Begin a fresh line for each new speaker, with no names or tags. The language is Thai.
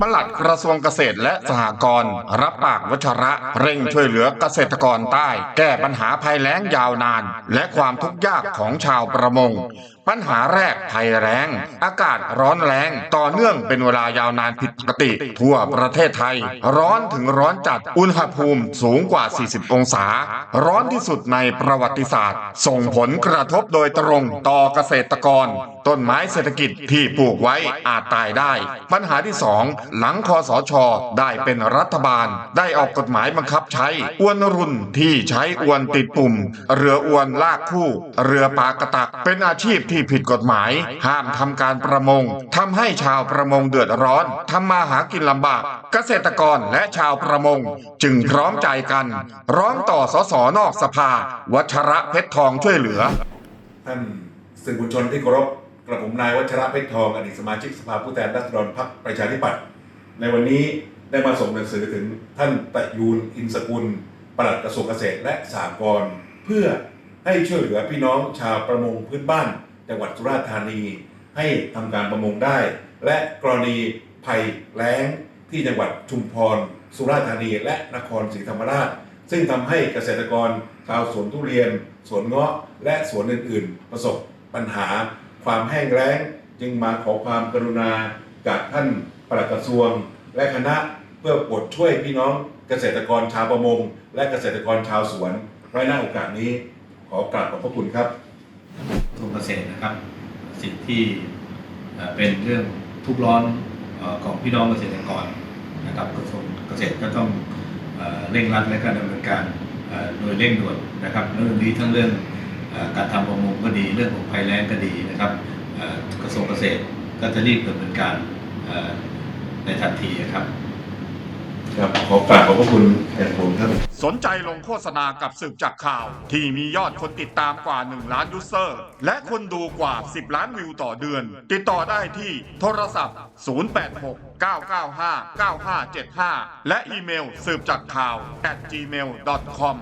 ปลัดกระทรวงเกษตรและสหกรณ์รับปากวัชระ เร่งช่วยเหลือเกษตรกรใต้ แก้ปัญหาภัยแล้งยาวนาน และความทุกข์ยากของชาวประมง ปัญหาแรกภัยแรง อากาศร้อนแรงต่อเนื่องเป็นเวลายาวนานผิดปกติ ทั่วประเทศไทย ร้อนถึงร้อนจัดอุณหภูมิสูงกว่า 40 องศา ร้อนที่สุดในประวัติศาสตร์ ส่งผลกระทบโดยตรงต่อเกษตรกร ต้นไม้เศรษฐกิจที่ปลูกไว้อาจตายได้ ปัญหาที่สองหลังคอสช ได้เป็นรัฐบาล ได้ออกกฎหมายบังคับใช้ อวนรุนที่ใช้อวนติดปุ่ม เรืออวนลากคู่ เรือปลากระตัก เป็นอาชีพที่ผิดกฎหมาย ห้ามทำการประมงทำให้ชาวประมงเดือดร้อนทำมาหากินลำบาก เกษตรกรและชาวประมง จึงพร้อมใจกัน ร้องต่อสสนอกสภา วัชระเพชรทองช่วยเหลือ
ท่านสื่อมวลชนที่เคารพกระผมนายวัชระเพชรทองอดีตสมาชิกสภาผู้แทนราษฎรพรรคประชาธิปัตย์ ในวันนี้ได้มาส่งหนังสือถึงท่านประยูนอินสกุลปลัดกระทรวงเกษตรและสหกรณ์เพื่อให้ช่วยเหลือพี่น้องชาวประมงพื้นบ้านจังหวัดสุราษฎร์ธานี ให้ทำการประมงได้ และกรณีภัยแล้งที่จังหวัดชุมพร สุราษฎร์ธานี และนครศรีธรรมราช ซึ่งทำให้เกษตรกรชาวสวนทุเรียน สวนเงาะ และสวนอื่น ๆ ประสบปัญหาความแห้งแล้ง จึงมาขอความกรุณาจากท่าน ปลัดกระทรวง และคณะเพื่อโปรดช่วยพี่น้องเกษตรกรชาวประมง และเกษตรกรชาวสวนไว้หน้าโอกาสนี้ ขอกราบขอบพระคุณครับ
กรมเกษตรนะครับ สิ่งที่เป็นเรื่องทุกร้อนของพี่น้องเกษตรกรนะครับกระทรวงเกษตรก็ต้องเร่งรัดและก็ดำเนินการโดยเร่งด่วนนะครับเรื่องนี้ทั้งเรื่องการทำประมงก็ดีเรื่องของภัยแล้งก็ดีนะครับกระทรวงเกษตรก็จะรีบดำเนินการ ในทันทีครับ
ครับขอกราบขอบพระคุณแทนผมครับ
สนใจลงโฆษณากับสืบจากข่าว ที่มียอดคนติดตามกว่า 1 ล้านยูเซอร์ และคนดูกว่า 10 ล้านวิวต่อเดือน ติดต่อได้ที่โทรศัพท์ 086 995 9575 และอีเมลสืบจากข่าว at gmail.com